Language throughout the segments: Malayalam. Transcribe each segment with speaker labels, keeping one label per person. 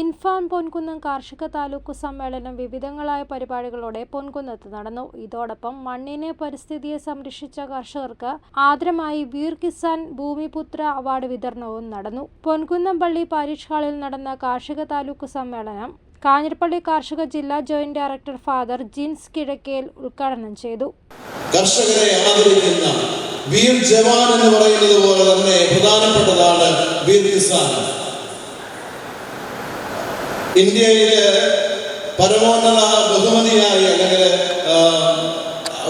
Speaker 1: ഇൻഫാം പൊൻകുന്നം കാർഷിക താലൂക്ക് സമ്മേളനം വിവിധങ്ങളായ പരിപാടികളോടെ പൊൻകുന്നത്ത് നടന്നു. ഇതോടൊപ്പം മണ്ണിനെ പരിസ്ഥിതിയെ സംരക്ഷിച്ച കർഷകർക്ക് ആദരമായി വീർ കിസാൻ ഭൂമിപുത്ര അവാർഡ് വിതരണവും നടന്നു. പൊൻകുന്നം പള്ളി പാരിഷ് ഹാളിൽ നടന്ന കാർഷിക താലൂക്ക് സമ്മേളനം കാഞ്ഞിരപ്പള്ളി കാർഷിക ജില്ലാ joint director father Jins Kizhakkel ഉദ്ഘാടനം ചെയ്തു.
Speaker 2: കർഷകരെ ആദരിക്കുന്ന വീർ ജവാൻ എന്ന് പറയുന്നത് പോലെ തന്നെ പ്രധാനപ്പെട്ടതാണ് വീർ കിസാൻ. ഇന്ത്യയിലെ പരമോന്നത ബഹുമതിയായി അല്ലെങ്കിൽ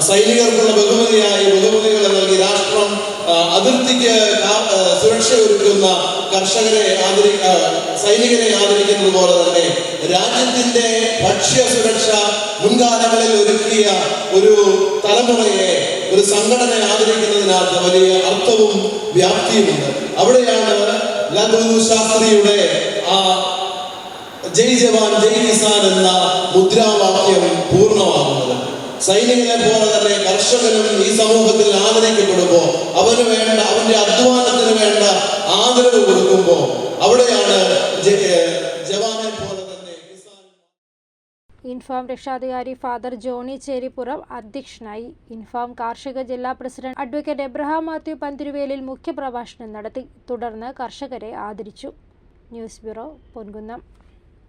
Speaker 2: സൈനികർക്കുള്ള ബഹുമതിയായി ബഹുമതികൾ നൽകി രാഷ്ട്രം അതിർത്തിക്ക് സുരക്ഷ ഒരുക്കുന്ന കർഷകരെ ആദരി സൈനികരെ ആദരിക്കുന്നത് പോലെ തന്നെ രാജ്യത്തിന്റെ ഭക്ഷ്യ സുരക്ഷ മുൻകാലങ്ങളിൽ ഒരുക്കിയ ഒരു തലമുറയെ ഒരു സംഘടനയെ ആദരിക്കുന്നതിനകത്ത് വലിയ അർത്ഥവും വ്യാപ്തിയുമുണ്ട്. അവിടെയാണ് ലാലു ശാസ്ത്രിയുടെ ആ ജയ് ജവാൻ ജയ് കിസാൻ എന്ന മുദ്രാവാക്യം പൂർണമാകുന്നത്. സൈനികനെ പോലെ തന്നെ കർഷകനും ഈ സമൂഹത്തിൽ ആദരിക്കപ്പെടുമ്പോൾ അവന് വേണ്ട അവന്റെ അധ്വാനത്തിന് വേണ്ട ആദരവ് കൊടുക്കുമ്പോൾ അവിടെയാണ് ജവാനെ പോലെ തന്നെ
Speaker 1: ഇൻഫാം രക്ഷാധികാരി ഫാദർ ജോണി ചേരിപ്പുറം അധ്യക്ഷനായി. ഇൻഫാം കാർഷിക ജില്ലാ പ്രസിഡന്റ് അഡ്വക്കേറ്റ് എബ്രഹാം മാത്യു പന്തിരുവേലിൽ മുഖ്യപ്രഭാഷണം നടത്തി. തുടർന്ന് കർഷകരെ ആദരിച്ചു. News bureau Ponkunnam.